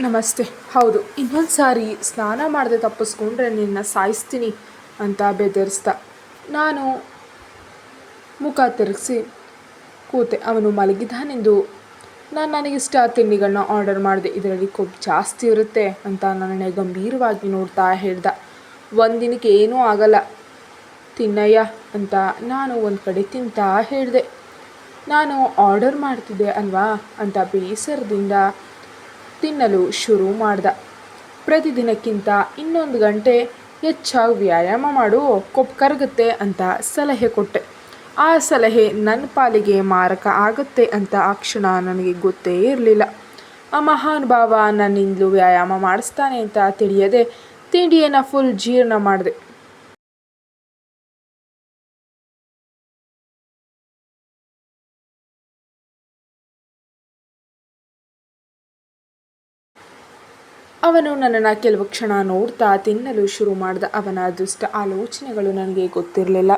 ನಮಸ್ತೆ. ಹೌದು, ಇನ್ನೊಂದು ಸಾರಿ ಸ್ನಾನ ಮಾಡದೆ ತಪ್ಪಿಸ್ಕೊಂಡ್ರೆ ನಿನ್ನ ಸಾಯಿಸ್ತೀನಿ ಅಂತ ಬೆದರಿಸ್ದ. ನಾನು ಮುಖ ತಿರುಗಿಸಿ ಕೂತೆ. ಅವನು ಮಲಗಿದ್ದಾನೆಂದು ನಾನು ನನಗಿಷ್ಟ ತಿಂಡಿಗಳನ್ನ ಆರ್ಡರ್ ಮಾಡಿದೆ. ಇದರಲ್ಲಿ ಕೊಬ್ಬು ಜಾಸ್ತಿ ಇರುತ್ತೆ ಅಂತ ನನ್ನನ್ನೇ ಗಂಭೀರವಾಗಿ ನೋಡ್ತಾ ಹೇಳ್ದ. ಒಂದಿನಕ್ಕೆ ಏನೂ ಆಗಲ್ಲ. ತಿನ್ನಯ್ಯ ಅಂತ ನಾನು ಒಂದು ಕಡೆ ತಿಂತಾ ಹೇಳಿದೆ. ನಾನು ಆರ್ಡರ್ ಮಾಡ್ತಿದ್ದೆ ಅಲ್ವಾ ಅಂತ ಬೇಸರದಿಂದ ತಿನ್ನಲು ಶುರು ಮಾಡ್ದ. ಪ್ರತಿದಿನಕ್ಕಿಂತ ಇನ್ನೊಂದು ಗಂಟೆ ಹೆಚ್ಚಾಗಿ ವ್ಯಾಯಾಮ ಮಾಡು ಕೊಬ್ಬು ಕರಗುತ್ತೆ ಅಂತ ಸಲಹೆ ಕೊಟ್ಟೆ. ಆ ಸಲಹೆ ನನ್ನ ಪಾಲಿಗೆ ಮಾರಕ ಆಗುತ್ತೆ ಅಂತ ಆ ಕ್ಷಣ ನನಗೆ ಗೊತ್ತೇ ಇರಲಿಲ್ಲ. ಆ ಮಹಾನುಭಾವ ನನ್ನಿಂದಲೂ ವ್ಯಾಯಾಮ ಮಾಡಿಸ್ತಾನೆ ಅಂತ ತಿಳಿಯದೆ ತಿಂಡಿಯನ್ನು ಫುಲ್ ಜೀರ್ಣ ಮಾಡಿದೆ. ಅವನು ನನ್ನನ್ನು ಕೆಲವು ಕ್ಷಣ ನೋಡ್ತಾ ತಿನ್ನಲು ಶುರು ಮಾಡಿದ ಅವನ ದುಷ್ಟ ಆಲೋಚನೆಗಳು ನನಗೆ ಗೊತ್ತಿರಲಿಲ್ಲ.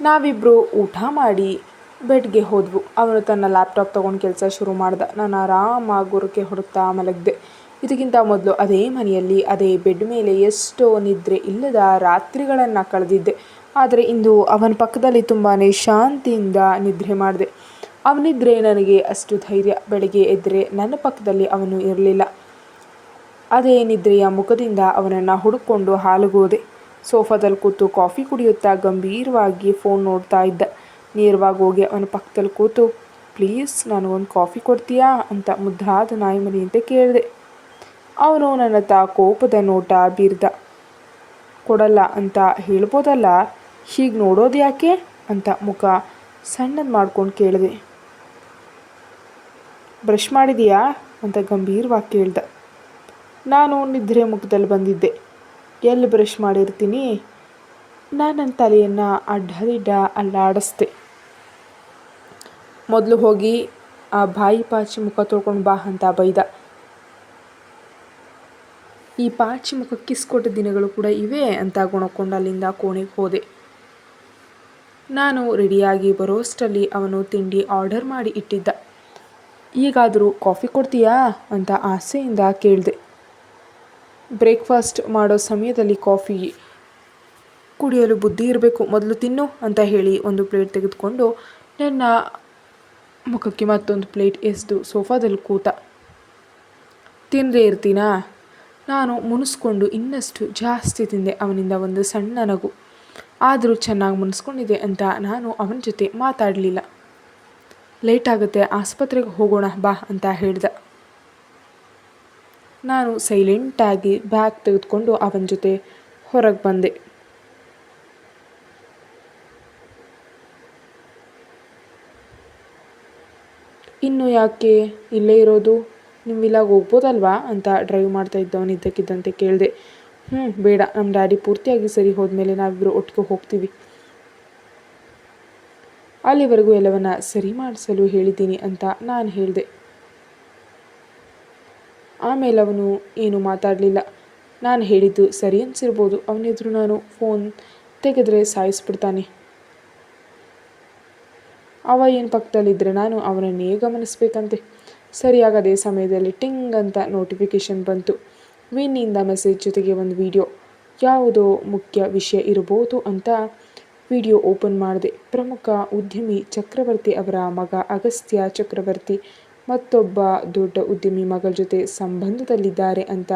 ನಾವಿಬ್ಬರು ಊಟ ಮಾಡಿ ಬೆಡ್ಗೆ ಹೋದ್ವು. ಅವನು ತನ್ನ ಲ್ಯಾಪ್ಟಾಪ್ ತೊಗೊಂಡು ಕೆಲಸ ಶುರು ಮಾಡ್ದ. ನಾನು ಆರಾಮಾಗಿ ಗುರುಕೆ ಹೊಡುತ್ತಾ ಮಲಗಿದೆ. ಇದಕ್ಕಿಂತ ಮೊದಲು ಅದೇ ಮನೆಯಲ್ಲಿ, ಅದೇ ಬೆಡ್ ಮೇಲೆ ಎಷ್ಟೋ ನಿದ್ರೆ ಇಲ್ಲದ ರಾತ್ರಿಗಳನ್ನು ಕಳೆದಿದ್ದೆ. ಆದರೆ ಇಂದು ಅವನ ಪಕ್ಕದಲ್ಲಿ ತುಂಬಾ ಶಾಂತಿಯಿಂದ ನಿದ್ರೆ ಮಾಡಿದೆ. ಅವನಿದ್ರೆ ನನಗೆ ಅಷ್ಟು ಧೈರ್ಯ. ಬೆಳಗ್ಗೆ ಎದ್ದರೆ ನನ್ನ ಪಕ್ಕದಲ್ಲಿ ಅವನು ಇರಲಿಲ್ಲ. ಅದೇ ನಿದ್ರೆಯ ಮುಖದಿಂದ ಅವನನ್ನು ಹುಡುಕೊಂಡು ಹಾಲುಗೋದೆ. ಸೋಫಾದಲ್ಲಿ ಕೂತು ಕಾಫಿ ಕುಡಿಯುತ್ತಾ ಗಂಭೀರವಾಗಿ ಫೋನ್ ನೋಡ್ತಾ ಇದ್ದ. ನೇರವಾಗಿ ಹೋಗಿ ಅವನ ಪಕ್ಕದಲ್ಲಿ ಕೂತು, ಪ್ಲೀಸ್ ನನಗೊಂದು ಕಾಫಿ ಕೊಡ್ತೀಯಾ? ಅಂತ ಮುದ್ದಾದ ನಾಯಿ ಮನೆಯಂತೆ ಕೇಳಿದೆ. ಅವನು ನನ್ನ ತಾ ಕೋಪದ ನೋಟ ಬೀರ್ದ. ಕೊಡಲ್ಲ ಅಂತ ಹೇಳ್ಬೋದಲ್ಲ? ಹೀಗೆ ನೋಡೋದು ಯಾಕೆ? ಅಂತ ಮುಖ ಸಣ್ಣದು ಮಾಡ್ಕೊಂಡು ಕೇಳಿದೆ. ಬ್ರಷ್ ಮಾಡಿದೀಯಾ? ಅಂತ ಗಂಭೀರವಾಗಿ ಕೇಳ್ದ. ನಾನು ನಿದ್ರೆ ಮುಖದಲ್ಲಿ ಬಂದಿದ್ದೆ. ಎಲ್ಲಿ ಬ್ರಷ್ ಮಾಡಿರ್ತೀನಿ? ನಾನು ನನ್ನ ತಲೆಯನ್ನು ಅಡ್ಡದಿಡ್ಡ ಅಲ್ಲಾಡಿಸ್ದೆ. ಮೊದಲು ಹೋಗಿ ಆ ಬಾಯಿ ಪಾಚಿ ಮುಖ ತೊಳ್ಕೊಂಡು ಬಾ ಅಂತ ಬೈದ. ಈ ಪಾಚಿ ಮುಖ ಕಿಸ್ ಕೊಟ್ಟ ದಿನಗಳು ಕೂಡ ಇವೆ ಅಂತ ಗುಣಕೊಂಡು ಅಲ್ಲಿಂದ ಕೋಣೆಗೆ ಹೋದೆ. ನಾನು ರೆಡಿಯಾಗಿ ಬರೋಷ್ಟರಲ್ಲಿ ಅವನು ತಿಂಡಿ ಆರ್ಡರ್ ಮಾಡಿ ಇಟ್ಟಿದ್ದ. ಈಗಾದರೂ ಕಾಫಿ ಕೊಡ್ತೀಯಾ? ಅಂತ ಆಸೆಯಿಂದ ಕೇಳಿದೆ. ಬ್ರೇಕ್ಫಾಸ್ಟ್ ಮಾಡೋ ಸಮಯದಲ್ಲಿ ಕಾಫಿ ಕುಡಿಯಲು ಬುದ್ಧಿ ಇರಬೇಕು. ಮೊದಲು ತಿನ್ನು ಅಂತ ಹೇಳಿ ಒಂದು ಪ್ಲೇಟ್ ತೆಗೆದುಕೊಂಡು ನನ್ನ ಮುಖಕ್ಕೆ ಮತ್ತೊಂದು ಪ್ಲೇಟ್ ಎಸೆದು ಸೋಫಾದಲ್ಲಿ ಕೂತ. ತಿಂದೇ ಇರ್ತೀನಾ? ನಾನು ಮುನಿಸ್ಕೊಂಡು ಇನ್ನಷ್ಟು ಜಾಸ್ತಿ ತಿಂದೆ ಅವನಿಂದ ಒಂದು ಸಣ್ಣ ನಗು. ಆದರೂ ಚೆನ್ನಾಗಿ ಮುನಿಸ್ಕೊಂಡಿದೆ ಅಂತ ನಾನು ಅವನ ಜೊತೆ ಮಾತಾಡಲಿಲ್ಲ. ಲೇಟ್ ಆಗುತ್ತೆ, ಆಸ್ಪತ್ರೆಗೆ ಹೋಗೋಣ ಬಾ ಅಂತ ಹೇಳ್ದ. ನಾನು ಸೈಲೆಂಟಾಗಿ ಬ್ಯಾಗ್ ತೆಗೆದುಕೊಂಡು ಅವನ ಜೊತೆ ಹೊರಗೆ ಬಂದೆ. ಇನ್ನು ಯಾಕೆ ಇಲ್ಲೇ ಇರೋದು? ನಿಮ್ಮ ಇಲ್ಲಾಗ ಹೋಗ್ಬೋದಲ್ವಾ ಅಂತ ಡ್ರೈವ್ ಮಾಡ್ತಾ ಇದ್ದವನು ಇದ್ದಕ್ಕಿದ್ದಂತೆ ಕೇಳಿದೆ. ಹ್ಞೂ ಬೇಡ. ನಮ್ಮ ಡ್ಯಾಡಿ ಪೂರ್ತಿಯಾಗಿ ಸರಿ ಹೋದ್ಮೇಲೆ ನಾವಿಬ್ಬರು ಒಟ್ಟಿಗೆ ಹೋಗ್ತೀವಿ. ಅಲ್ಲಿವರೆಗೂ ಎಲ್ಲವನ್ನ ಸರಿ ಮಾಡಿಸಲು ಹೇಳಿದ್ದೀನಿ ಅಂತ ನಾನು ಹೇಳಿದೆ. ಆಮೇಲೆ ಅವನು ಏನು ಮಾತಾಡಲಿಲ್ಲ. ನಾನು ಹೇಳಿದ್ದು ಸರಿ ಅನಿಸಿರ್ಬೋದು. ಅವನೆದುರು ನಾನು ಫೋನ್ ತೆಗೆದ್ರೆ ಸಾಯಿಸ್ಬಿಡ್ತಾನೆ. ಅವ ಏನು ಪಕ್ಕದಲ್ಲಿದ್ದರೆ ನಾನು ಅವನನ್ನೇ ಗಮನಿಸ್ಬೇಕಂತೆ. ಸರಿಯಾಗಿ ಅದೇ ಸಮಯದಲ್ಲಿ ಟಿಂಗ್ ಅಂತ ನೋಟಿಫಿಕೇಷನ್ ಬಂತು. ವಿನ್ನಿಂದ ಮೆಸೇಜ್ ಜೊತೆಗೆ ಒಂದು ವಿಡಿಯೋ ಯಾವುದೋ ಮುಖ್ಯ ವಿಷಯ ಇರಬಹುದು ಅಂತ ವಿಡಿಯೋ ಓಪನ್ ಮಾಡಿದೆ. ಪ್ರಮುಖ ಉದ್ಯಮಿ ಚಕ್ರವರ್ತಿ ಅವರ ಮಗ ಅಗಸ್ತ್ಯ ಚಕ್ರವರ್ತಿ ಮತ್ತೊಬ್ಬ ದೊಡ್ಡ ಉದ್ಯಮಿ ಮಗಳ ಜೊತೆ ಸಂಬಂಧದಲ್ಲಿದ್ದಾರೆ ಅಂತ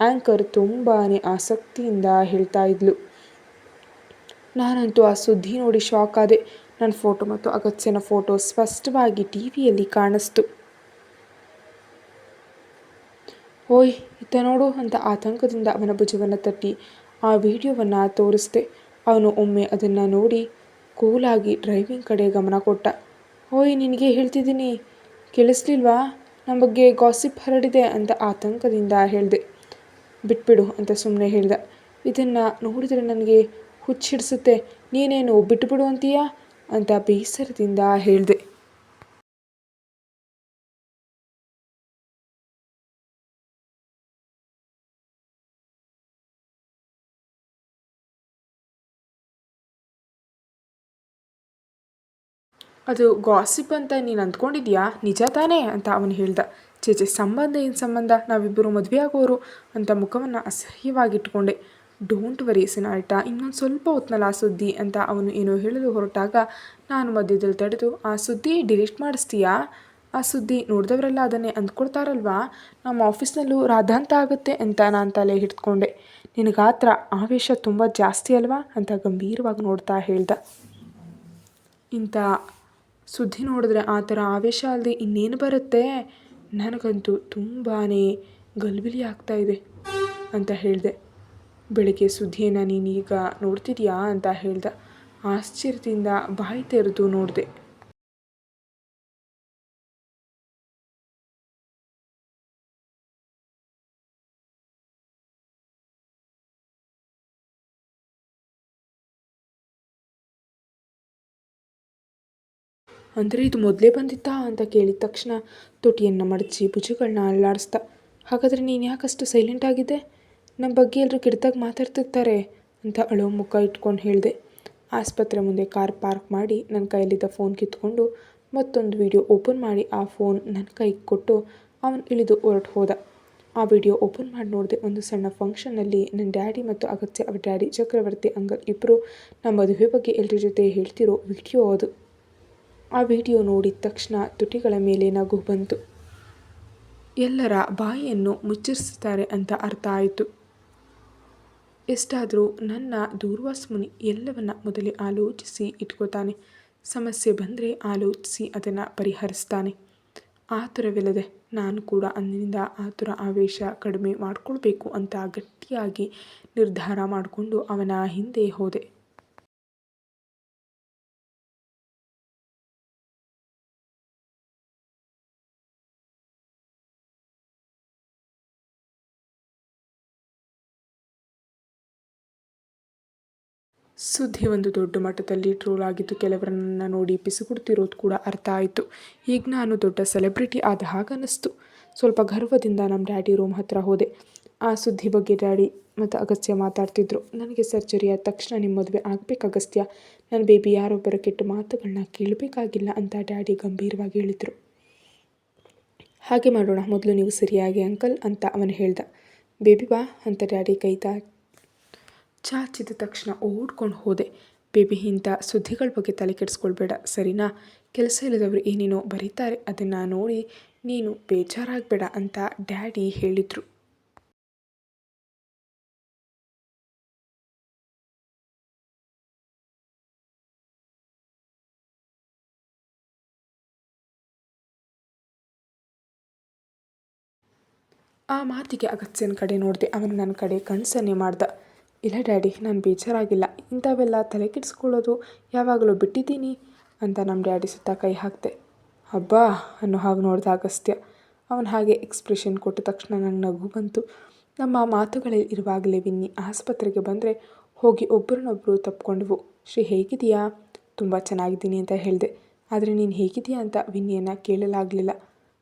ಆ್ಯಂಕರ್ ತುಂಬಾ ಆಸಕ್ತಿಯಿಂದ ಹೇಳ್ತಾ ಇದ್ಲು. ನಾನಂತೂ ಆ ಸುದ್ದಿ ನೋಡಿ ಶಾಕ್ ಆದೆ. ನನ್ನ ಫೋಟೋ ಮತ್ತು ಅಗತ್ಯನ ಫೋಟೋ ಸ್ಪಷ್ಟವಾಗಿ ಟಿ ವಿಯಲ್ಲಿ ಕಾಣಿಸ್ತು. ಓಯ್, ಇತ್ತ ನೋಡು ಅಂತ ಆತಂಕದಿಂದ ಅವನ ಭುಜವನ್ನು ತಟ್ಟಿ ಆ ವಿಡಿಯೋವನ್ನು ತೋರಿಸ್ದೆ. ಅವನು ಒಮ್ಮೆ ಅದನ್ನು ನೋಡಿ ಕೂಲಾಗಿ ಡ್ರೈವಿಂಗ್ ಕಡೆ ಗಮನ ಕೊಟ್ಟ. ಓಯ್, ನಿನಗೆ ಹೇಳ್ತಿದ್ದೀನಿ. ಕೇಳಿಸ್ಲಿಲ್ವಾ? ನಮ್ಮ ಬಗ್ಗೆ ಗಾಸಿಪ್ ಹರಡಿದೆ ಅಂತ ಆತಂಕದಿಂದ ಹೇಳಿದೆ. ಬಿಟ್ಬಿಡು ಅಂತ ಸುಮ್ಮನೆ ಹೇಳಿದೆ. ಇದನ್ನು ನೋಡಿದರೆ ನನಗೆ ಹುಚ್ಚಿಡಿಸುತ್ತೆ. ನೀನೇನು ಬಿಟ್ಟುಬಿಡು ಅಂತೀಯಾ? ಅಂತ ಬೇಸರದಿಂದ ಹೇಳಿದೆ. ಅದು ಗಾಸಿಪ್ ಅಂತ ನೀನು ಅಂದ್ಕೊಂಡಿದ್ಯಾ? ನಿಜ ತಾನೇ ಅಂತ ಅವನು ಹೇಳ್ದ. ಚೇಚೆ ಸಂಬಂಧ ಏನು ಸಂಬಂಧ? ನಾವಿಬ್ಬರು ಮದುವೆ ಆಗೋರು ಅಂತ ಮುಖವನ್ನು ಅಸಹ್ಯವಾಗಿಟ್ಕೊಂಡೆ. ಡೋಂಟ್ ವರಿ ಸಿನಾಲ್ಟ ಇನ್ನೊಂದು ಸ್ವಲ್ಪ ಹೊತ್ನಲ್ಲಿ ಆ ಸುದ್ದಿ ಅಂತ ಅವನು ಏನೋ ಹೇಳಲು ಹೊರಟಾಗ ನಾನು ಮಧ್ಯದಲ್ಲಿ ತಡೆದು, ಆ ಸುದ್ದಿ ಡಿಲೀಟ್ ಮಾಡಿಸ್ತೀಯಾ? ಆ ಸುದ್ದಿ ನೋಡಿದವರೆಲ್ಲ ಅದನ್ನೇ ಅಂದ್ಕೊಳ್ತಾರಲ್ವಾ? ನಮ್ಮ ಆಫೀಸ್ನಲ್ಲೂ ರಾಧಾಂತ ಆಗುತ್ತೆ ಅಂತ ನಾನು ತಲೆ ಹಿಡ್ಕೊಂಡೆ. ನಿನಗಾತ್ರ ಆವೇಶ ತುಂಬ ಜಾಸ್ತಿ ಅಲ್ವಾ? ಅಂತ ಗಂಭೀರವಾಗಿ ನೋಡ್ತಾ ಹೇಳ್ದ. ಇಂಥ ಸುದ್ದಿ ನೋಡಿದ್ರೆ ಆ ಥರ ಆವೇಶ ಅಲ್ಲದೆ ಇನ್ನೇನು ಬರುತ್ತೆ? ನನಗಂತೂ ತುಂಬಾ ಗಲಿಬಿಲಿ ಆಗ್ತಾ ಇದೆ ಅಂತ ಹೇಳಿದೆ. ಬೆಳಗ್ಗೆ ಸುದ್ದಿಯನ್ನು ನೀನೀಗ ನೋಡ್ತಿದ್ಯಾ ಅಂತ ಹೇಳ್ದ. ಆಶ್ಚರ್ಯದಿಂದ ಬಾಯಿ ತೆರೆದು ನೋಡಿದೆ. ಅಂದರೆ ಇದು ಮೊದಲೇ ಬಂದಿತ್ತಾ ಅಂತ ಕೇಳಿದ ತಕ್ಷಣ ತುಟಿಯನ್ನು ಮಡಚಿ ಭುಜಗಳನ್ನ ಅಲ್ಲಾಡಿಸ್ದ ಹಾಗಾದರೆ ನೀನು ಯಾಕಷ್ಟು ಸೈಲೆಂಟ್ ಆಗಿದ್ದೆ ನಮ್ಮ ಬಗ್ಗೆ ಎಲ್ಲರೂ ಕಿಡ್ದಾಗ ಮಾತಾಡ್ತಿರ್ತಾರೆ ಅಂತ ಅಳೋ ಮುಖ ಇಟ್ಕೊಂಡು ಹೇಳಿದೆ. ಆಸ್ಪತ್ರೆ ಮುಂದೆ ಕಾರ್ ಪಾರ್ಕ್ ಮಾಡಿ ನನ್ನ ಕೈಯಲ್ಲಿದ್ದ ಫೋನ್ ಕಿತ್ಕೊಂಡು ಮತ್ತೊಂದು ವಿಡಿಯೋ ಓಪನ್ ಮಾಡಿ ಆ ಫೋನ್ ನನ್ನ ಕೈಗೆ ಕೊಟ್ಟು ಅವನು ಇಳಿದು ಹೊರಟು ಹೋದ. ಆ ವಿಡಿಯೋ ಓಪನ್ ಮಾಡಿ ನೋಡಿದೆ ಒಂದು ಸಣ್ಣ ಫಂಕ್ಷನ್ನಲ್ಲಿ ನನ್ನ ಡ್ಯಾಡಿ ಮತ್ತು ಅಗತ್ಯ ಅವರ ಡ್ಯಾಡಿ, ಚಕ್ರವರ್ತಿ ಅಂಗಲ್ ಇಬ್ಬರು ನಮ್ಮ ಮದುವೆ ಬಗ್ಗೆ ಎಲ್ಲರ ಜೊತೆ ಹೇಳ್ತಿರೋ ವಿಡಿಯೋ ಅದು. ಆ ವಿಡಿಯೋ ನೋಡಿದ ತಕ್ಷಣ ತುಟಿಗಳ ಮೇಲೆ ನಗು ಬಂತು. ಎಲ್ಲರ ಬಾಯಿಯನ್ನು ಮುಚ್ಚರಿಸುತ್ತಾರೆ ಅಂತ ಅರ್ಥ ಆಯಿತು. ಎಷ್ಟಾದರೂ ನನ್ನ ದೂರ್ವಾಸ ಮುನಿ ಎಲ್ಲವನ್ನ ಮೊದಲೇ ಆಲೋಚಿಸಿ ಇಟ್ಕೋತಾನೆ. ಸಮಸ್ಯೆ ಬಂದರೆ ಆಲೋಚಿಸಿ ಅದನ್ನು ಪರಿಹರಿಸ್ತಾನೆ. ಆತುರವಿಲ್ಲದೆ ನಾನು ಕೂಡ ಅಂದಿನಿಂದ ಆತುರ ಆವೇಶ ಕಡಿಮೆ ಮಾಡಿಕೊಳ್ಬೇಕು ಅಂತ ಗಟ್ಟಿಯಾಗಿ ನಿರ್ಧಾರ ಮಾಡಿಕೊಂಡು ಅವನ ಹಿಂದೆ ಹೋದೆ. ಸುದ್ದಿ ಒಂದು ದೊಡ್ಡ ಮಟ್ಟದಲ್ಲಿ ಟ್ರೋಲ್ ಆಗಿದ್ದು ಕೆಲವರನ್ನ ನೋಡಿ ಬಿಸುಗುಡ್ತಿರೋದು ಕೂಡ ಅರ್ಥ ಆಯಿತು. ಈಗ ನಾನು ದೊಡ್ಡ ಸೆಲೆಬ್ರಿಟಿ ಆದ ಹಾಗನ್ನಿಸ್ತು ಸ್ವಲ್ಪ ಗರ್ವದಿಂದ ನಮ್ಮ ಡ್ಯಾಡಿ ರೂಮ್ ಹತ್ತಿರ ಹೋದೆ. ಆ ಸುದ್ದಿ ಬಗ್ಗೆ ಡ್ಯಾಡಿ ಮತ್ತು ಅಗಸ್ತ್ಯ ಮಾತಾಡ್ತಿದ್ರು. ನನಗೆ ಸರ್ಜರಿ ಆದ ತಕ್ಷಣ ನಿಮ್ಮ ಮದುವೆ ಆಗಬೇಕು ಅಗಸ್ತ್ಯ. ನನ್ನ ಬೇಬಿ ಯಾರೊಬ್ಬರ ಕೆಟ್ಟ ಮಾತುಗಳನ್ನ ಕೇಳಬೇಕಾಗಿಲ್ಲ ಅಂತ ಡ್ಯಾಡಿ ಗಂಭೀರವಾಗಿ ಹೇಳಿದರು. ಹಾಗೆ ಮಾಡೋಣ, ಮೊದಲು ನೀವು ಸರಿಯಾಗಿ ಅಂಕಲ್ ಅಂತ ಅವನು ಹೇಳ್ದ. ಬೇಬಿ ಬಾ ಅಂತ ಡ್ಯಾಡಿ ಕೈತಾ ಚಾಚಿದ ತಕ್ಷಣ ಓಡ್ಕೊಂಡು ಹೋದೆ. ಬೇಬಿ ಇಂಥ ಸುದ್ದಿಗಳ ಬಗ್ಗೆ ತಲೆ ಕೆಡಿಸ್ಕೊಳ್ಬೇಡ, ಸರಿನಾ? ಕೆಲಸ ಇಲ್ಲದವರು ಏನೇನೋ ಬರೀತಾರೆ, ಅದನ್ನು ನೋಡಿ ನೀನು ಬೇಜಾರಾಗಬೇಡ ಅಂತ ಡ್ಯಾಡಿ ಹೇಳಿದರು. ಆ ಮಾತಿಗೆ ಅಗತ್ಯನ ಕಡೆ ನೋಡಿದೆ, ಅವನು ನನ್ನ ಕಡೆ ಕನಸನ್ನೇ ಮಾಡ್ದ. ಇಲ್ಲ ಡ್ಯಾಡಿ, ನಾನು ಬೇಜಾರಾಗಿಲ್ಲ. ಇಂಥವೆಲ್ಲ ತಲೆ ಕೆಡಿಸ್ಕೊಳ್ಳೋದು. ಯಾವಾಗಲೂ ಬಿಟ್ಟಿದ್ದೀನಿ ಅಂತ ನಮ್ಮ ಡ್ಯಾಡಿ ಸುತ್ತ ಕೈ ಹಾಕ್ತೆ. ಹಬ್ಬಾ ಅನ್ನೋ ಹಾಗೆ ನೋಡ್ದ ಅಗಸ್ತ್ಯ. ಅವನು ಹಾಗೆ ಎಕ್ಸ್ಪ್ರೆಷನ್ ಕೊಟ್ಟ ತಕ್ಷಣ ನಂಗೆ ನಗು ಬಂತು. ನಮ್ಮ ಮಾತುಗಳೇ ಇರುವಾಗಲೇ ವಿನ್ನಿ ಆಸ್ಪತ್ರೆಗೆ ಬಂದರೆ ಹೋಗಿ ಒಬ್ಬರನ್ನೊಬ್ಬರು ತಪ್ಕೊಂಡ್ವು. ಶ್ರೀ ಹೇಗಿದೆಯಾ ತುಂಬ ಚೆನ್ನಾಗಿದ್ದೀನಿ ಅಂತ ಹೇಳಿದೆ. ಆದರೆ ನೀನು ಹೇಗಿದೆಯಾ ಅಂತ ವಿನ್ನಿಯನ್ನು ಕೇಳಲಾಗಲಿಲ್ಲ.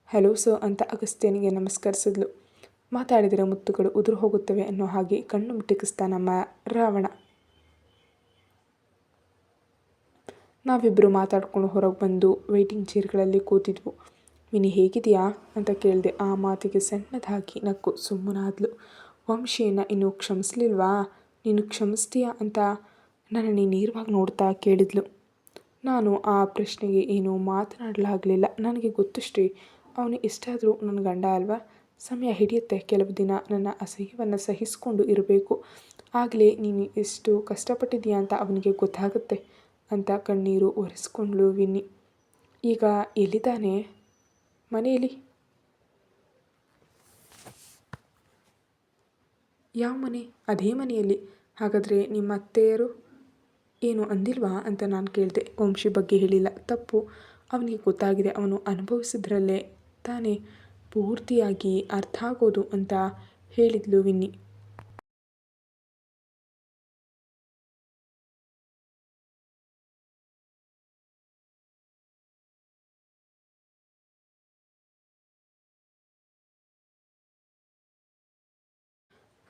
ಹಲೋ ಸರ್ ಅಂತ ಅಗಸ್ತ್ಯನಿಗೆ ನಮಸ್ಕರಿಸಿದ್ಲು. ಮಾತಾಡಿದರೆ ಮುತ್ತುಗಳು ಉದುರು ಹೋಗುತ್ತವೆ ಅನ್ನೋ ಹಾಗೆ ಕಣ್ಣು ಮಿಟಕಿಸ್ತಾ ನಮ್ಮ ರಾವಣ. ನಾವಿಬ್ಬರು ಮಾತಾಡ್ಕೊಂಡು ಹೊರಗೆ ಬಂದು ವೆಯ್ಟಿಂಗ್ ಚೇರ್ಗಳಲ್ಲಿ ಕೂತಿದ್ವು. ಮಿನಿ ಹೇಗಿದೆಯಾ? ಅಂತ ಕೇಳಿದೆ. ಆ ಮಾತಿಗೆ ಸಣ್ಣದಾಗಿ ನಕ್ಕು ಸುಮ್ಮನಾದ್ಲು. ವಂಶಿಯನ್ನು ಇನ್ನೂ ಕ್ಷಮಿಸ್ಲಿಲ್ವಾ? ನೀನು ಕ್ಷಮಿಸ್ತೀಯಾ ಅಂತ ನನ್ನನ್ನು ನೇರವಾಗಿ ನೋಡ್ತಾ ಕೇಳಿದ್ಲು. ನಾನು ಆ ಪ್ರಶ್ನೆಗೆ ಏನೂ ಮಾತನಾಡಲಾಗಲಿಲ್ಲ. ನನಗೆ ಗೊತ್ತು ಶ್ರೀ ಅವನು ಎಷ್ಟಾದರೂ ನನ್ನ ಗಂಡ ಅಲ್ವಾ? ಸಮಯ ಹಿಡಿಯುತ್ತೆ. ಕೆಲವು ದಿನ ನನ್ನ ಅಸಹ್ಯವನ್ನು ಸಹಿಸಿಕೊಂಡು ಇರಬೇಕು. ಆಗಲೇ ನೀನು ಎಷ್ಟು ಕಷ್ಟಪಟ್ಟಿದ್ದೀಯ ಅಂತ ಅವನಿಗೆ ಗೊತ್ತಾಗುತ್ತೆ. ಅಂತ ಕಣ್ಣೀರು ಒರೆಸ್ಕೊಂಡ್ಳು ವಿನ್ನಿ. ಈಗ ಎಲ್ಲಿದ್ದಾನೆ? ಮನೆಯಲ್ಲಿ? ಯಾವ ಮನೆ? ಅದೇ ಮನೆಯಲ್ಲಿ. ಹಾಗಾದರೆ ನಿಮ್ಮ ಅತ್ತೆಯರು? ಏನು ಅಂದಿಲ್ವಾ ಅಂತ ನಾನು ಕೇಳಿದೆ. ವಂಶಿ ಬಗ್ಗೆ ಹೇಳಿಲ್ಲ. ತಪ್ಪು. ಅವನಿಗೆ ಗೊತ್ತಾಗಿದೆ. ಅವನು ಅನುಭವಿಸಿದ್ರಲ್ಲೇ ತಾನೇ. ಪೂರ್ತಿಯಾಗಿ ಅರ್ಥ ಆಗೋದು ಅಂತ ಹೇಳಿದ್ಲು ವಿನ್ನಿ.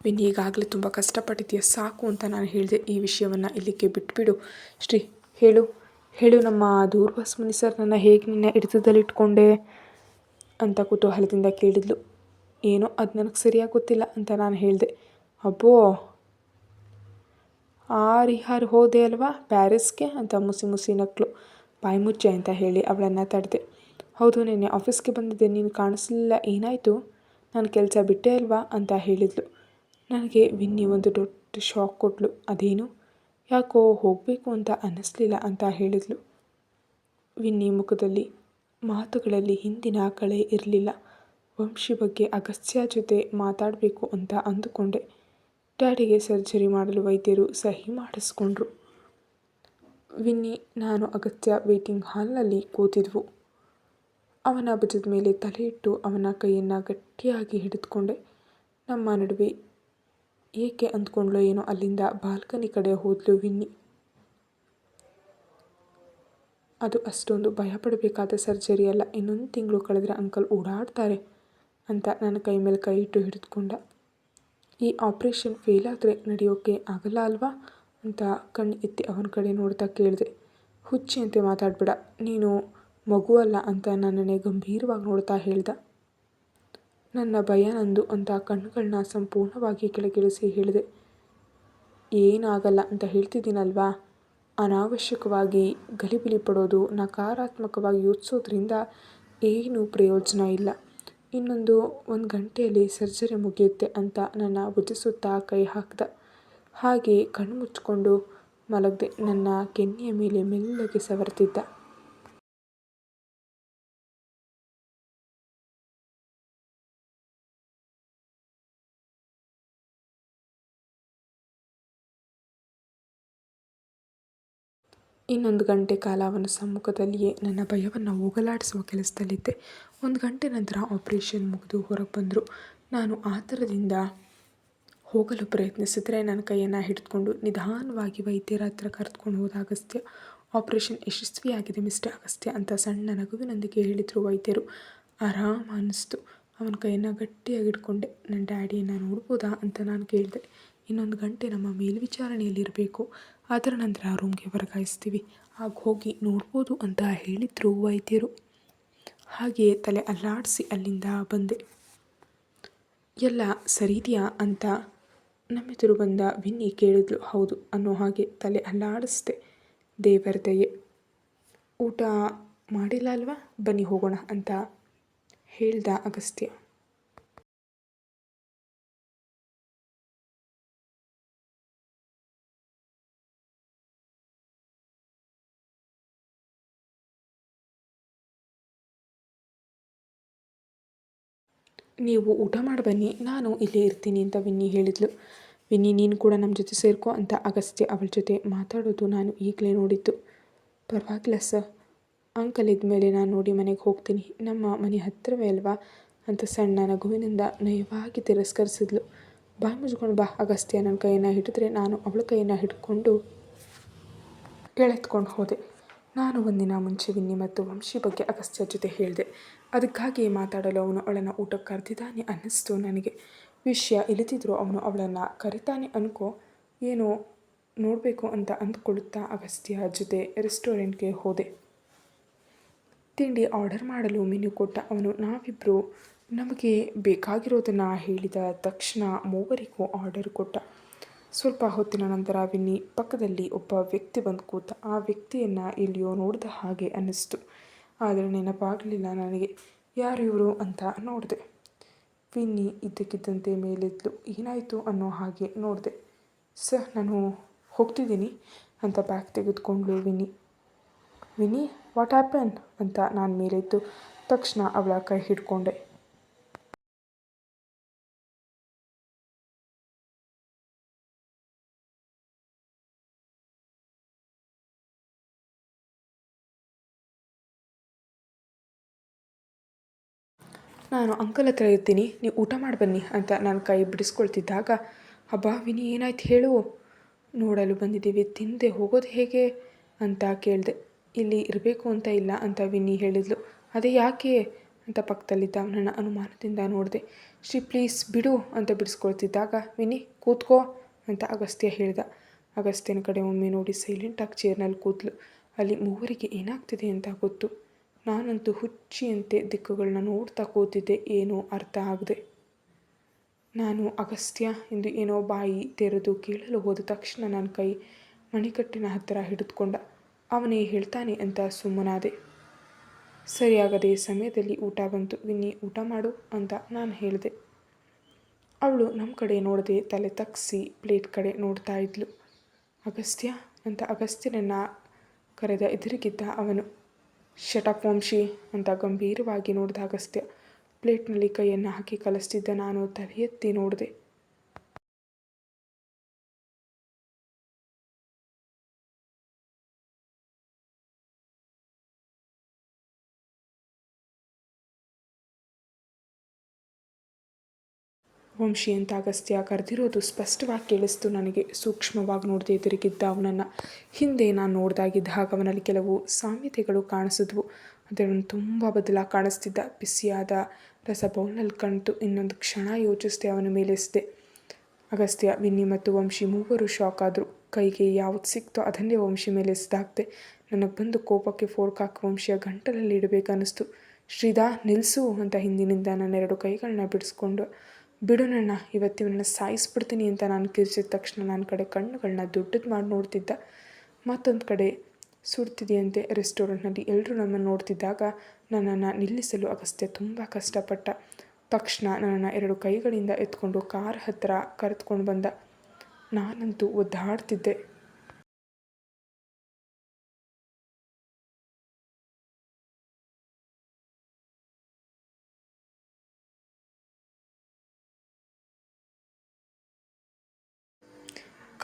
ವಿನ್ನಿ, ಈಗಾಗಲೇ ತುಂಬ ಕಷ್ಟಪಟ್ಟಿದ್ದೀಯ, ಸಾಕು ಅಂತ ನಾನು ಹೇಳಿದೆ ಈ ವಿಷಯವನ್ನು ಇಲ್ಲಿಗೆ ಬಿಟ್ಬಿಡು. ಶ್ರೀ, ಹೇಳು ಹೇಳು ನಮ್ಮ ದೂರ್ವಾಸ್ ಮುನಿ ಸರ್ ನನ್ನ ಹೇಗೆ ನಿನ್ನ ಹಿಡಿತದಲ್ಲಿಟ್ಕೊಂಡೆ? ಅಂತ ಕುತೂಹಲದಿಂದ ಕೇಳಿದ್ಲು. ಏನೋ ಅದು ನನಗೆ ಸರಿಯಾಗಿ ಗೊತ್ತಿಲ್ಲ ಅಂತ ನಾನು ಹೇಳಿದೆ. ಅಬ್ಬೋ! ಆರಿಹಾರ್ ಹೋದೆ ಅಲ್ವಾ ಪ್ಯಾರಿಸ್ಗೆ ಅಂತ ಮುಸಿ ಮುಸಿ ನಕ್ಳು ಬಾಯಿ ಮುಚ್ಚೆ ಅಂತ ಹೇಳಿ ಅವಳನ್ನು ತಡೆದೆ. ಹೌದು, ನಿನ್ನೆ ಆಫೀಸ್ಗೆ ಬಂದಿದ್ದೆ, ನೀನು ಕಾಣಿಸ್ಲಿಲ್ಲ, ಏನಾಯಿತು? ನಾನು ಕೆಲಸ ಬಿಟ್ಟೆ ಅಲ್ವಾ ಅಂತ ಹೇಳಿದ್ಲು. ನನಗೆ ವಿನ್ನಿ ಒಂದು ದೊಡ್ಡ ಶಾಕ್ ಕೊಟ್ಲು. ಅದೇನು? ಯಾಕೋ ಹೋಗಬೇಕು ಅಂತ ಅನ್ನಿಸ್ಲಿಲ್ಲ ಅಂತ ಹೇಳಿದ್ಲು. ವಿನ್ನಿ ಮುಖದಲ್ಲಿ ಮಾತುಗಳಲ್ಲಿ ಹಿಂದಿನ ಕಳೆ ಇರಲಿಲ್ಲ. ವಂಶಿ ಬಗ್ಗೆ ಅಗಸ್ತ್ಯ ಜೊತೆ ಮಾತಾಡಬೇಕು ಅಂತ ಅಂದುಕೊಂಡೆ. ಡ್ಯಾಡಿಗೆ ಸರ್ಜರಿ ಮಾಡಲು ವೈದ್ಯರು ಸಹಿ ಮಾಡಿಸ್ಕೊಂಡ್ರು. ವಿನ್ನಿ, ನಾನು ಅಗತ್ಯ ವೇಟಿಂಗ್ ಹಾಲ್ನಲ್ಲಿ ಕೂತಿದ್ವು. ಅವನ ಭುಜದ ಮೇಲೆ ತಲೆ ಇಟ್ಟು ಅವನ ಕೈಯನ್ನು ಗಟ್ಟಿಯಾಗಿ ಹಿಡಿದುಕೊಂಡೆ. ನಮ್ಮ ನಡುವೆ ಏಕೆ ಅಂದ್ಕೊಂಡ್ಲೋ ಏನೋ ಅಲ್ಲಿಂದ ಬಾಲ್ಕನಿ ಕಡೆ ಹೋದ್ಲು ವಿನ್ನಿ. ಅದು ಅಷ್ಟೊಂದು ಭಯಪಡಬೇಕಾದ ಸರ್ಜರಿ ಅಲ್ಲ. ಇನ್ನೊಂದು ತಿಂಗಳು ಕಳೆದ್ರೆ ಅಂಕಲ್ ಓಡಾಡ್ತಾರೆ ಅಂತ ನನ್ನ ಕೈ ಮೇಲೆ ಕೈ ಇಟ್ಟು ಹಿಡಿದುಕೊಂಡ. ಈ ಆಪ್ರೇಷನ್ ಫೇಲ್ ಆದರೆ ನಡೆಯೋಕ್ಕೆ ಆಗಲ್ಲ ಅಲ್ವಾ ಅಂತ ಕಣ್ಣು ಎತ್ತಿ ಅವನ ಕಡೆ ನೋಡ್ತಾ ಕೇಳಿದೆ. ಹುಚ್ಚಿ ಅಂತೆ ಮಾತಾಡಬೇಡ. ನೀನು ಮಗು ಅಲ್ಲ ಅಂತ ನನ್ನನ್ನೇ ಗಂಭೀರವಾಗಿ ನೋಡ್ತಾ ಹೇಳ್ದ. ನನ್ನ ಭಯ ನಂದು ಅಂತ ಕಣ್ಣುಗಳನ್ನ ಸಂಪೂರ್ಣವಾಗಿ ಕೆಳಗಿಳಿಸಿ ಹೇಳಿದೆ. ಏನಾಗಲ್ಲ ಅಂತ ಹೇಳ್ತಿದ್ದೀನಲ್ವಾ? ಅನಾವಶ್ಯಕವಾಗಿ ಗಲಿಬಿಲಿ ಪಡೋದು, ನಕಾರಾತ್ಮಕವಾಗಿ ಯೋಚಿಸೋದ್ರಿಂದ ಏನೂ ಪ್ರಯೋಜನ ಇಲ್ಲ. ಇನ್ನೊಂದು, ಒಂದು ಗಂಟೆಯಲ್ಲಿ ಸರ್ಜರಿ ಮುಗಿಯುತ್ತೆ ಅಂತ ನನ್ನ ಭುಜಿಸುತ್ತಾ ಕೈ ಹಾಕ್ದ. ಹಾಗೆ ಕಣ್ಣು ಮುಚ್ಚಿಕೊಂಡು ಮಲಗಿದೆ ನನ್ನ ಕೆನ್ನೆಯ ಮೇಲೆ ಮೆಲ್ಲಗೆ ಸವರ್ತಿದ್ದ. ಇನ್ನೊಂದು ಗಂಟೆ ಕಾಲ ಅವನ ಸಮ್ಮುಖದಲ್ಲಿಯೇ ನನ್ನ ಭಯವನ್ನು ಹೋಗಲಾಡಿಸುವ ಕೆಲಸದಲ್ಲಿದ್ದೆ. ಒಂದು ಗಂಟೆ ನಂತರ ಆಪರೇಷನ್ ಮುಗಿದು ಹೊರಗೆ ಬಂದರು. ನಾನು ಆತರದಿಂದ ಹೋಗಲು ಪ್ರಯತ್ನಿಸಿದ್ರೆ ನನ್ನ ಕೈಯನ್ನು ಹಿಡಿದುಕೊಂಡು ನಿಧಾನವಾಗಿ ವೈದ್ಯರ ಹತ್ರ ಕರೆದುಕೊಂಡು ಹೋದ ಅಗಸ್ತ್ಯ. ಆಪರೇಷನ್ ಯಶಸ್ವಿಯಾಗಿದೆ ಮಿಸ್ಟರ್ ಅಗಸ್ತ್ಯ ಅಂತ ಸಣ್ಣ ನಗುವಿನೊಂದಿಗೆ ಹೇಳಿದರು ವೈದ್ಯರು. ಆರಾಮ ಅನ್ನಿಸ್ತು. ಅವನ ಕೈಯನ್ನು ಗಟ್ಟಿಯಾಗಿ ಹಿಡ್ಕೊಂಡೆ. ನನ್ನ ಡ್ಯಾಡಿಯನ್ನು ನೋಡ್ಬೋದಾ ಅಂತ ನಾನು ಕೇಳಿದೆ. ಇನ್ನೊಂದು ಗಂಟೆ ನಮ್ಮ ಮೇಲ್ವಿಚಾರಣೆಯಲ್ಲಿರಬೇಕು. ಅದರ ನಂತರ ರೂಮ್ಗೆ ವರ್ಗಾಯಿಸ್ತೀವಿ. ಆಗ ಹೋಗಿ ನೋಡ್ಬೋದು ಅಂತ ಹೇಳಿದರು ವೈದ್ಯರು. ಹಾಗೆಯೇ ತಲೆ ಅಲ್ಲಾಡಿಸಿ ಅಲ್ಲಿಂದ ಬಂದೆ. ಎಲ್ಲ ಸರಿದೆಯಾ ಅಂತ ನಮ್ಮೆದುರು ಬಂದ ವಿನ್ನಿ ಕೇಳಿದ್ಲು. ಹೌದು, ಅನ್ನೋ ಹಾಗೆ ತಲೆ ಅಲ್ಲಾಡಿಸ್ದೆ. ದೇವರ ದಯೆ. ಊಟ ಮಾಡಿಲ್ಲ ಅಲ್ವಾ? ಬನ್ನಿ ಹೋಗೋಣ ಅಂತ ಹೇಳ್ದ ಅಗಸ್ತ್ಯ. ನೀವು ಊಟ ಮಾಡಿ ಬನ್ನಿ. ನಾನು ಇಲ್ಲೇ ಇರ್ತೀನಿ ಅಂತ ವಿನ್ನಿ ಹೇಳಿದ್ಲು. ವಿನ್ನಿ, ನೀನು ಕೂಡ ನಮ್ಮ ಜೊತೆ ಸೇರ್ಕೊ ಅಂತ ಅಗಸ್ತ್ಯ ಅವಳ ಜೊತೆ ಮಾತಾಡೋದು ನಾನು ಈಗಲೇ ನೋಡಿದ್ದು. ಪರವಾಗಿಲ್ಲ ಸರ್. ಅಂಕಲ್ ಇದ್ಮೇಲೆ ನಾನು ನೋಡಿ ಮನೆಗೆ ಹೋಗ್ತೀನಿ. ನಮ್ಮ ಮನೆ ಹತ್ತಿರವೇ ಅಲ್ವಾ ಅಂತ ಸಣ್ಣ ನಗುವಿನಿಂದ ನಯವಾಗಿ ತಿರಸ್ಕರಿಸಿದ್ಲು. ಬಾಯಿ ಮುಚ್ಕೊಂಡು ಬಾ ಅಗಸ್ತ್ಯ. ನನ್ನ ಕೈಯನ್ನು ಹಿಡಿದ್ರೆ ನಾನು ಅವಳ ಕೈಯನ್ನು ಹಿಡ್ಕೊಂಡು ಎಳೆತ್ಕೊಂಡು ಹೋದೆ. ನಾನು ಒಂದಿನ ಮುಂಚೆ ವಿನ್ನಿ ಮತ್ತು ವಂಶಿ ಬಗ್ಗೆ ಅಗಸ್ತ್ಯ ಜೊತೆ ಹೇಳಿದೆ. ಅದಕ್ಕಾಗಿ ಮಾತಾಡಲು ಅವನು ಅವಳನ್ನು ಊಟಕ್ಕೆ ಕರೆದಿದ್ದಾನೆ ಅನ್ನಿಸ್ತು ನನಗೆ. ವಿಷಯ ಇಳಿದಿದ್ರು ಅವನು ಅವಳನ್ನು ಕರಿತಾನೆ ಅನ್ಕೋ, ಏನೋ ನೋಡಬೇಕು ಅಂತ ಅಂದ್ಕೊಳ್ಳುತ್ತಾ ಅಗಸ್ತ್ಯ ಜೊತೆ ರೆಸ್ಟೋರೆಂಟ್ಗೆ ಹೋದೆ. ತಿಂಡಿ ಆರ್ಡರ್ ಮಾಡಲು ಮೆನು ಕೊಟ್ಟ ಅವನು ನಾವಿಬ್ಬರು ನಮಗೆ ಬೇಕಾಗಿರೋದನ್ನು ಹೇಳಿದ ತಕ್ಷಣ ಮೂವರಿಗೂ ಆರ್ಡರ್ ಕೊಟ್ಟ. ಸ್ವಲ್ಪ ಹೊತ್ತಿನ ನಂತರ ವಿನ್ನಿ ಪಕ್ಕದಲ್ಲಿ ಒಬ್ಬ ವ್ಯಕ್ತಿ ಬಂದು ಕೂತ, ಆ ವ್ಯಕ್ತಿಯನ್ನು ಇಲ್ಲಿಯೋ ನೋಡಿದ ಹಾಗೆ ಅನ್ನಿಸ್ತು. ಆದರೆ ನೆನಪಾಗಲಿಲ್ಲ ನನಗೆ. ಯಾರು ಇವರು ಅಂತ ನೋಡಿದೆ. ವಿನ್ನಿ ಇದ್ದಕ್ಕಿದ್ದಂತೆ ಮೇಲೆದ್ಲು, ಏನಾಯಿತು ಅನ್ನೋ ಹಾಗೆ ನೋಡಿದೆ. ಸರ್, ನಾನು ಹೋಗ್ತಿದ್ದೀನಿ ಅಂತ ಬ್ಯಾಗ್ ತೆಗೆದುಕೊಂಡ್ಲು ವಿನಿ ವಿನಿ ವಾಟ್ ಹ್ಯಾಪನ್ ಅಂತ ನಾನು ಮೇಲೆದ್ದು ತಕ್ಷಣ ಅವಳ ಕೈ ಹಿಡ್ಕೊಂಡೆ. ನಾನು ಅಂಕಲ್ ಹತ್ರ ಇರ್ತೀನಿ, ನೀವು ಊಟ ಮಾಡಿ ಬನ್ನಿ ಅಂತ ನಾನು ಕೈ ಬಿಡಿಸ್ಕೊಳ್ತಿದ್ದಾಗ ಹಬ್ಬ ವಿನಿ ಏನಾಯ್ತು ಹೇಳು? ನೋಡಲು ಬಂದಿದ್ದೀವಿ, ತಿಂದೆ ಹೋಗೋದು ಹೇಗೆ? ಅಂತ ಕೇಳಿದೆ. ಇಲ್ಲಿ ಇರಬೇಕು ಅಂತ ಇಲ್ಲ ಅಂತ ವಿನಿ ಹೇಳಿದ್ಲು. ಅದೇ ಯಾಕೆ? ಅಂತ ಪಕ್ಕದಲ್ಲಿದ್ದ ನನ್ನ ಅನುಮಾನದಿಂದ ನೋಡಿದೆ. ಶ್ರೀ ಪ್ಲೀಸ್ ಬಿಡು ಅಂತ ಬಿಡಿಸ್ಕೊಳ್ತಿದ್ದಾಗ ವಿನಿ, ಕೂತ್ಕೋ ಅಂತ ಅಗಸ್ತ್ಯ ಹೇಳಿದ. ಅಗಸ್ತ್ಯನ ಕಡೆ ಒಮ್ಮೆ ನೋಡಿ ಸೈಲೆಂಟಾಗಿ ಚೇರ್ನಲ್ಲಿ ಕೂತ್ಲು. ಅಲ್ಲಿ ಮೂವರಿಗೆ ಏನಾಗ್ತಿದೆ ಅಂತ ಗೊತ್ತು. ನಾನಂತೂ ಹುಚ್ಚಿಯಂತೆ ದಿಕ್ಕುಗಳನ್ನ ನೋಡ್ತಾ ಕೂತಿದ್ದೆ, ಏನೂ ಅರ್ಥ ಆಗದೆ. ನಾನು, ಅಗಸ್ತ್ಯ ಎಂದು ಏನೋ ಬಾಯಿ ತೆರೆದು ಕೇಳಲು ಹೋದ ತಕ್ಷಣ ನನ್ನ ಕೈ ಮಣಿಕಟ್ಟಿನ ಹತ್ತಿರ ಹಿಡಿದುಕೊಂಡ. ಅವನೇ ಹೇಳ್ತಾನೆ ಅಂತ ಸುಮ್ಮನಾದೆ. ಸರಿಯಾಗದೆ ಸಮಯದಲ್ಲಿ ಊಟ ಬಂತು. ವಿನ್ನಿ, ಊಟ ಮಾಡು ಅಂತ ನಾನು ಹೇಳಿದೆ. ಅವಳು ನಮ್ಮ ಕಡೆ ನೋಡದೆ ತಲೆ ತಗ್ಸಿ ಪ್ಲೇಟ್ ಕಡೆ ನೋಡ್ತಾ ಇದ್ಲು. ಅಗಸ್ತ್ಯ ಅಂತ ಅಗಸ್ತ್ಯನನ್ನು ಕರೆದ ಎದುರಿಗಿದ್ದ ಅವನು. ಶಟಪ್ ವಂಶಿ ಅಂತ ಗಂಭೀರವಾಗಿ ನೋಡಿದಾಗಷ್ಟೇ. ಪ್ಲೇಟ್ನಲ್ಲಿ ಕೈಯನ್ನು ಹಾಕಿ ಕಲಿಸ್ತಿದ್ದ ನಾನು ತಲೆ ಎತ್ತಿ ನೋಡಿದೆ. ವಂಶಿ ಅಂತ ಅಗಸ್ತ್ಯ ಕರೆದಿರೋದು ಸ್ಪಷ್ಟವಾಗಿ ಕೇಳಿಸ್ತು ನನಗೆ. ಸೂಕ್ಷ್ಮವಾಗಿ ನೋಡದೆ ತಿರುಗಿದ್ದ ಅವನನ್ನು. ಹಿಂದೆ ನಾನು ನೋಡ್ದಾಗಿದ್ದಾಗ ಅವನಲ್ಲಿ ಕೆಲವು ಸಾಮ್ಯತೆಗಳು ಕಾಣಿಸಿದ್ವು. ಅದನ್ನು ತುಂಬ ಬದಲಾಗಿ ಕಾಣಿಸ್ತಿದ್ದ ಬಿಸಿಯಾದ ರಸ ಬೌಲ್ನಲ್ಲಿ ಕಣ್ತು ಇನ್ನೊಂದು ಕ್ಷಣ ಯೋಚಿಸಿದೆ ಅವನ ಮೇಲೆಸಿದೆ ಅಗಸ್ತ್ಯ, ವಿನ್ನಿ ಮತ್ತು ವಂಶಿ ಮೂವರು ಶಾಕ್ ಆದರು. ಕೈಗೆ ಯಾವುದು ಸಿಕ್ತೋ ಅದನ್ನೇ ವಂಶಿ ಮೇಲೆ ಎಸೆದಾಕ್ತೆ ನನಗೆ ಬಂದು ಕೋಪಕ್ಕೆ ಫೋರ್ಕ್ ಹಾಕಿ ವಂಶಿಯ ಗಂಟಲಲ್ಲಿ ಇಡಬೇಕನ್ನಿಸ್ತು. ಶ್ರೀಧಾ ನಿಲ್ಲಿಸು ಅಂತ ಹಿಂದಿನಿಂದ ನನ್ನೆರಡು ಕೈಗಳನ್ನ ಬಿಡಿಸ್ಕೊಂಡು ಬಿಡು ನನ್ನ ಇವತ್ತಿವನ್ನ ಸಾಯಿಸ್ಬಿಡ್ತೀನಿ ಅಂತ ನಾನು ಕಿರ್ಚಿದ ತಕ್ಷಣ ನನ್ನ ಕಡೆ ಕಣ್ಣುಗಳನ್ನ ದೊಡ್ಡದು ಮಾಡಿ ನೋಡ್ತಿದ್ದ. ಮತ್ತೊಂದು ಕಡೆ ಸುಡ್ತಿದೆಯಂತೆ ರೆಸ್ಟೋರೆಂಟ್ನಲ್ಲಿ. ಎಲ್ಲರೂ ನಮ್ಮನ್ನು ನೋಡ್ತಿದ್ದಾಗ ನನ್ನನ್ನು ನಿಲ್ಲಿಸಲು ಅಗಸ್ತ್ಯ ತುಂಬ ಕಷ್ಟಪಟ್ಟ. ತಕ್ಷಣ ನನ್ನನ್ನು ಎರಡು ಕೈಗಳಿಂದ ಎತ್ಕೊಂಡು ಕಾರ್ ಹತ್ತಿರ ಕರೆದುಕೊಂಡು ಬಂದ. ನಾನಂತೂ ಒದ್ದಾಡ್ತಿದ್ದೆ.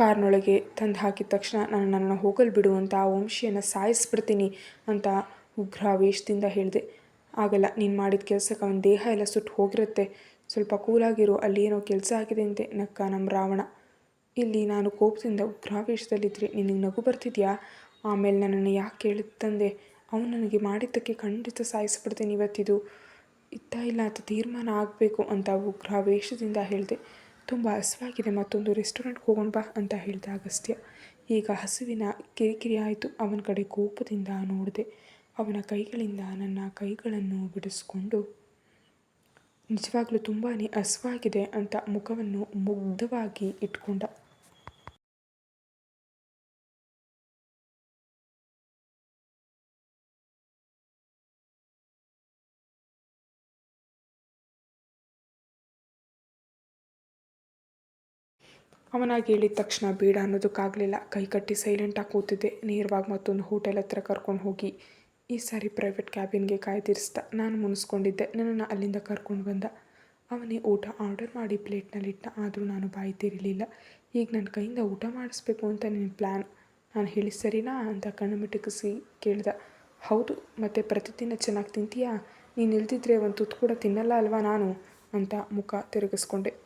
ಕಾರ್ನೊಳಗೆ ತಂದು ಹಾಕಿದ ತಕ್ಷಣ ನಾನು ನನ್ನ ಹೋಗಲು ಬಿಡುವಂಥ ಆ ವಂಶಿಯನ್ನು ಸಾಯಿಸ್ಬಿಡ್ತೀನಿ ಅಂತ ಉಗ್ರಾವೇಶದಿಂದ ಹೇಳಿದೆ. ಆಗಲ್ಲ, ನೀನು ಮಾಡಿದ ಕೆಲಸಕ್ಕೆ ಅವನ ದೇಹ ಎಲ್ಲ ಸುಟ್ಟು ಹೋಗಿರುತ್ತೆ. ಸ್ವಲ್ಪ ಕೂಲಾಗಿರೋ, ಅಲ್ಲಿ ಏನೋ ಕೆಲಸ ಆಗಿದೆ ಅಂತೆ, ನಕ್ಕ ನಮ್ಮ ರಾವಣ. ಇಲ್ಲಿ ನಾನು ಕೋಪದಿಂದ ಉಗ್ರಾವೇಶದಲ್ಲಿದ್ದರೆ ನಿನಗೆ ನಗು ಬರ್ತಿದ್ಯಾ? ಆಮೇಲೆ ನನ್ನನ್ನು ಯಾಕೆ ಕೇಳುತ್ತಂದೆ ಅವನು ನನಗೆ ಮಾಡಿದ್ದಕ್ಕೆ ಖಂಡಿತ ಸಾಯಿಸ್ಬಿಡ್ತೀನಿ ಇವತ್ತಿದು. ಇತ್ತ ಇಲ್ಲ ಅಂತ ತೀರ್ಮಾನ ಆಗಬೇಕು ಅಂತ ಉಗ್ರಾವೇಶದಿಂದ ಹೇಳಿದೆ. ತುಂಬ ಹಸುವಾಗಿದೆ ಮತ್ತೊಂದು ರೆಸ್ಟೋರೆಂಟ್ಗೆ ಹೋಗೋಣ ಬಾ ಅಂತ ಹೇಳಿದ ಅಗಸ್ತ್ಯ ಈಗ ಹಸುವಿನ ಕಿರಿಕಿರಿ ಆಯಿತು. ಅವನ ಕಡೆ ಕೋಪದಿಂದ ನೋಡಿದೆ. ಅವನ ಕೈಗಳಿಂದ ನನ್ನ ಕೈಗಳನ್ನು ಬಿಡಿಸಿಕೊಂಡು, ನಿಜವಾಗಲೂ ತುಂಬಾ ಹಸುವಾಗಿದೆ ಅಂತ ಮುಖವನ್ನು ಮುಗ್ಧವಾಗಿ ಇಟ್ಕೊಂಡ. ಅವನಾಗಿ ಹೇಳಿದ ತಕ್ಷಣ ಬೇಡ ಅನ್ನೋದಕ್ಕಾಗಲಿಲ್ಲ. ಕೈ ಕಟ್ಟಿ ಸೈಲೆಂಟಾಗಿ ಕೂತಿದ್ದೆ. ನೇರವಾಗಿ ಮತ್ತೊಂದು ಹೋಟೆಲ್ ಹತ್ರ ಕರ್ಕೊಂಡು ಹೋಗಿ. ಈ ಸಾರಿ ಪ್ರೈವೇಟ್ ಕ್ಯಾಬಿನ್ಗೆ ಕಾಯ್ದಿರಿಸ್ದ. ನಾನು ಮುನಿಸ್ಕೊಂಡಿದ್ದೆ. ನನ್ನನ್ನು ಅಲ್ಲಿಂದ ಕರ್ಕೊಂಡು ಬಂದ. ಅವನೇ ಊಟ ಆರ್ಡರ್ ಮಾಡಿ ಪ್ಲೇಟ್ನಲ್ಲಿಟ್ಟ ಆದರೂ ನಾನು ಬಾಯಿ ಈಗ ನನ್ನ ಕೈಯಿಂದ ಊಟ ಮಾಡಿಸ್ಬೇಕು ಅಂತ ನಿನ್ನ ಪ್ಲ್ಯಾನ್ ನಾನು ಹೇಳಿ ಸರಿನಾ ಅಂತ ಕಣ್ಣು ಮಿಟುಕಿಸಿ ಕೇಳ್ದ. ಹೌದು, ಮತ್ತು ಪ್ರತಿದಿನ ಚೆನ್ನಾಗಿ ತಿಂತೀಯಾ? ನೀನು ಇಲ್ದಿದ್ರೆ ಒಂದು ತುತ್ತು ಕೂಡ ತಿನ್ನಲ್ಲ ಅಲ್ವಾ ನಾನು? ಅಂತ ಮುಖ ತಿರುಗಿಸ್ಕೊಂಡೆ.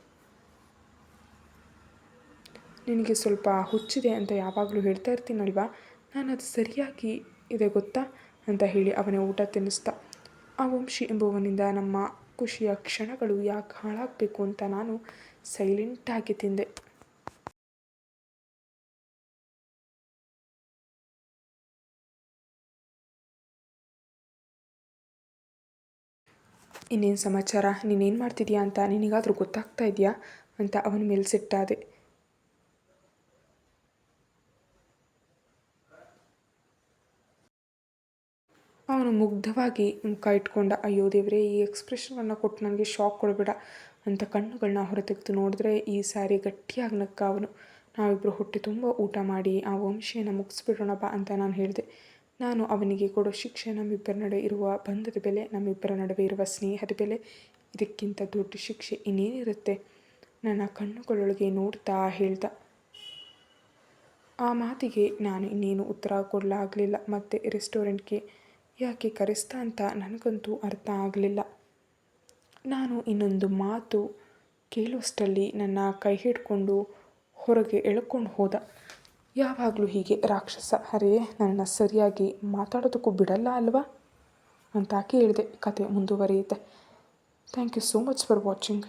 ನಿನಗೆ ಸ್ವಲ್ಪ ಹುಚ್ಚಿದೆ ಅಂತ ಯಾವಾಗಲೂ ಹೇಳ್ತಾ ಇರ್ತೀನಲ್ವಾ? ನಾನು ಅದು ಸರಿಯಾಗಿ ಇದೆ ಗೊತ್ತಾ? ಅಂತ ಹೇಳಿ ಅವನ ಊಟ ತಿನ್ನಿಸ್ದ. ಆ ವಂಶಿ ಎಂಬುವನಿಂದ ನಮ್ಮ ಖುಷಿಯ ಕ್ಷಣಗಳು ಯಾಕೆ ಹಾಳಾಗಬೇಕು ಅಂತ ನಾನು ಸೈಲೆಂಟಾಗಿ ತಿಂದೆ. ಇನ್ನೇನು ಸಮಾಚಾರ? ನೀನೇನು ಮಾಡ್ತಿದ್ಯಾ ಅಂತ ನಿನಗಾದರೂ ಗೊತ್ತಾಗ್ತಾ ಇದೆಯಾ? ಅಂತ ಅವನ ಮೇಲೆ ಸಿಟ್ಟಾದೆ. ಅವನು ಮುಗ್ಧವಾಗಿ ಮುಖ ಇಟ್ಕೊಂಡ, ಅಯ್ಯೋ ದೇವರೇ, ಈ ಎಕ್ಸ್ಪ್ರೆಷನನ್ನು ಕೊಟ್ಟು ನನಗೆ ಶಾಕ್ ಕೊಡಬೇಡ ಅಂತ ಕಣ್ಣುಗಳನ್ನ ಹೊರತೆಗೆದು ನೋಡಿದ್ರೆ ಈ ಸಾರಿ ಗಟ್ಟಿಯಾಗಿ ನಕ್ಕ ಅವನು. ನಾವಿಬ್ಬರು ಹೊಟ್ಟೆ ತುಂಬ ಊಟ ಮಾಡಿ, ಆ ವಂಶಿಯನ್ನು ಮುಗಿಸ್ಬಿಡೋಣಪ್ಪ ಅಂತ ನಾನು ಹೇಳಿದೆ. ನಾನು ಅವನಿಗೆ ಕೊಡೋ ಶಿಕ್ಷೆ ನಮ್ಮಿಬ್ಬರ ನಡುವೆ ಇರುವ ಬಂಧದ ಬೆಲೆ, ನಮ್ಮಿಬ್ಬರ ನಡುವೆ ಇರುವ ಸ್ನೇಹದ ಬೆಲೆ, ಇದಕ್ಕಿಂತ ದೊಡ್ಡ ಶಿಕ್ಷೆ ಇನ್ನೇನಿರುತ್ತೆ? ನನ್ನ ಕಣ್ಣುಗಳೊಳಗೆ ನೋಡ್ತಾ ಹೇಳ್ದ. ಆ ಮಾತಿಗೆ ನಾನು ಇನ್ನೇನು ಉತ್ತರ ಕೊಡಲಾಗಲಿಲ್ಲ. ಮತ್ತು ರೆಸ್ಟೋರೆಂಟ್ಗೆ ಯಾಕೆ ಕರೆಸ್ತಾ ಅಂತ ನನಗಂತೂ ಅರ್ಥ ಆಗಲಿಲ್ಲ. ನಾನು ಇನ್ನೊಂದು ಮಾತು ಕೇಳುವಷ್ಟರಲ್ಲಿ ನನ್ನ ಕೈ ಹಿಡ್ಕೊಂಡು ಹೊರಗೆ ಎಳ್ಕೊಂಡು ಹೋದ. ಯಾವಾಗಲೂ ಹೀಗೆ ರಾಕ್ಷಸ, ಅರೇ, ನನ್ನ ಸರಿಯಾಗಿ ಮಾತಾಡೋದಕ್ಕೂ ಬಿಡಲ್ಲ ಅಲ್ವಾ? ಅಂತ ಕೇಳಿದೆ. ಕತೆ ಮುಂದುವರಿಯುತ್ತೆ. Thank you so much for watching